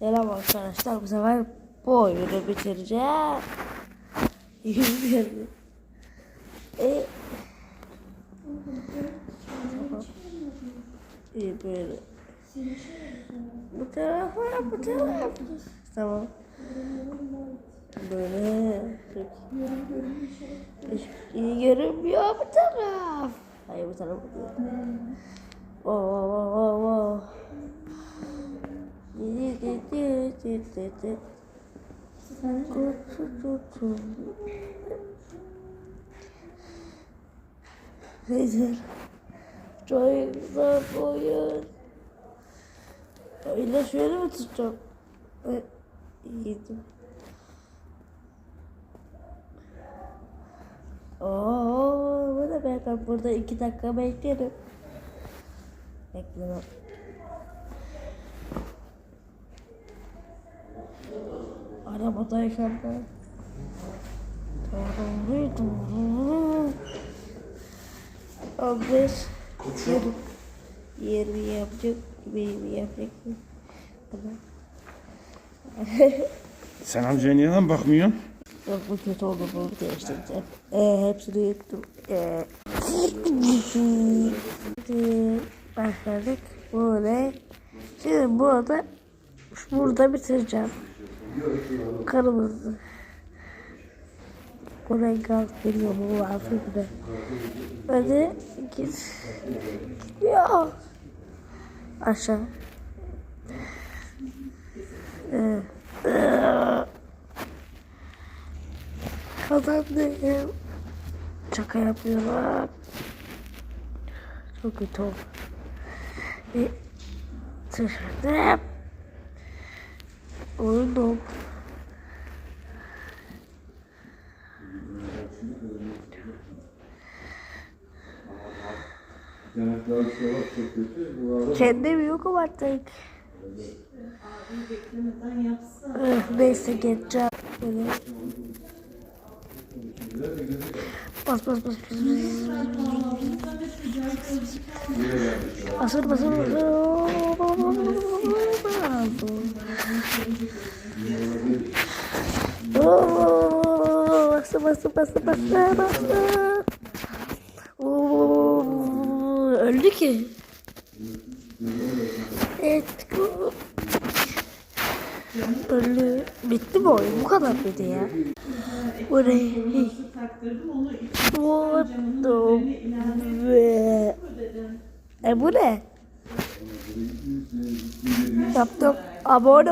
Selam arkadaşlar. Bu sefer bu oyunu bitireceğim. Bilmiyorum. E, tamam. İyi böyle. Bu tarafa, bu tarafa. Tamam. Böyle. Hiç iyi görünmüyor bu taraf. Hayır bu taraf. Oh, oh, oh, oh, oh. Di, di, di, di. Kutu, kutu. Neyse. Çok güzel oyun. Öyle şöyle mi tutacağım? Evet, iyiydim. Oo, bu be? Ben burada iki dakika beklerim. Beklemem. Arabadayken ben. Doğru, doğru. Abes. Yerim. Yerimi yapacak. Benim yapacak. Tamam. Sen amcaya neden bakmıyorsun? Yok bu kötü oldu bunu değiştireceğim. Ee, hepsini yuttum. Ee, başladık. Böyle. Şimdi burada burada bitireceğim. Kırmızı. Bu renk alt geliyor bu hafifle. Hadi git. Gitmiyor. Aşağı. Ee, Kazandım. Şaka yapıyorlar. Çok kötü oldu. Tırdım. Uyudum. Kendim yokum artık. Öh, Neyse geçeceğim. Böyle. Bas bas bas. Basır basır basır. Oo, Bastı bastı bastı bastı bastı. Oo, Öldü ki. Evet. Öldü. Bitti mi oyun? Bu kadar mıydı ya? Onu What the E bu ne? Yaptım. Abone